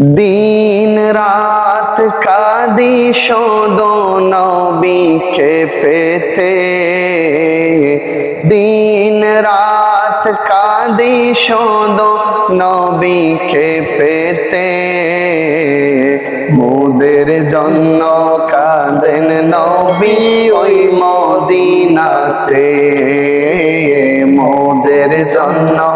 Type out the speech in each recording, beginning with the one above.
দিন রাত কাদি শোদ নবীকে পেতে। দিন রাত কাদি শোদ নবীকে পেতে। মোদের জন্য কাঁদেন নবী ওই মদিনাতে। মোদের জন্য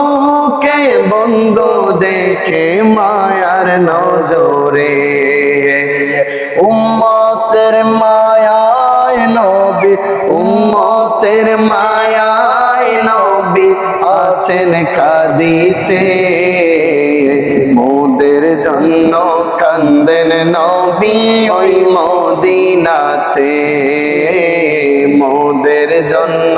বন্ধু দেখে মায়ার নজরে। উম্মতের মায়ায় নবী, উম্মতের মায়ায় নবী আছেন কাদিতে। মোদের জন্য কান্দেন নবী ওই মদিনাতে। মোদের জন্য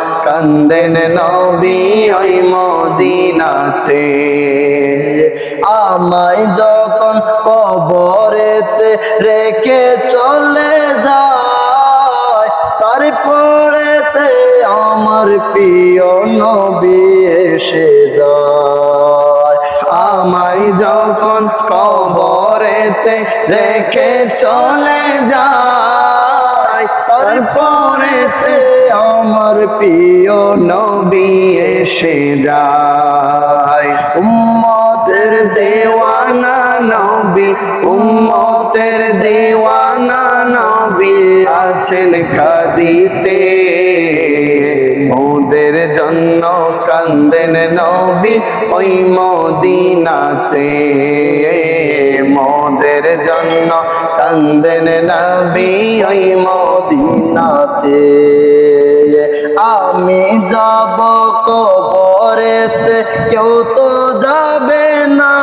কান্দেন নবী ওই মদিনাতে। আমায় যখন কবরেতে রেখে চলে যায়, তারপরেতে আমার প্রিয় নবী এসে যায়। আমায় যখন কবরেতে রেখে চলে যায় তারপরেতে আমার প্রিয় নবী এসে যায়। উম্মতের দেওয়ানা নবী, উম্মতের দেওয়ানা নবী আছেন কাদিতে মোদের জন্য কান্দেন নবী ওই মদিনাতে। মোদের জন্য কান্দেন নবী ওই মদিনাতে। আমি যাব কবরেতে, কেউ তো যাবে না।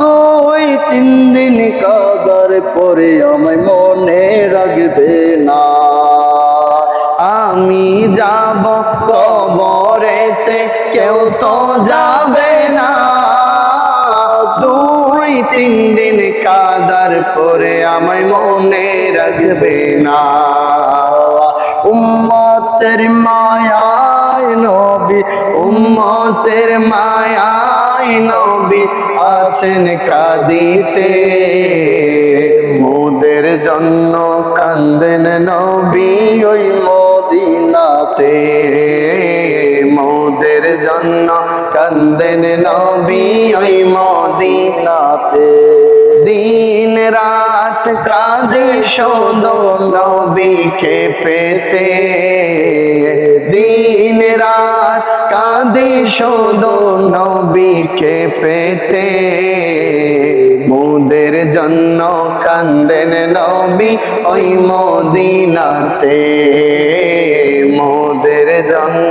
তুই তিন দিন কাদার পরে আমায় মনে রাখবে না। আমি যাব কবরেতে, কেউ তো যাবে পরে আমায় মনে রাখবে না। উম্মতের মায়ায় নবী, উম্মতের মায়ায় নবী আছেন কাদিতে। মোদের জন্য কান্দেন নবী ওই মদিনাতে। মোদের জন্য কান্দেন নবী ওই মদিনাতে। দিন রাত কাঁদে শোধ নবীকে পেতে। দিন রাত কাঁদে শোধ নবীকে পেতে। মোদের জন্য কান্দেন নবী ওই মদিনাতে। মোদের জন্য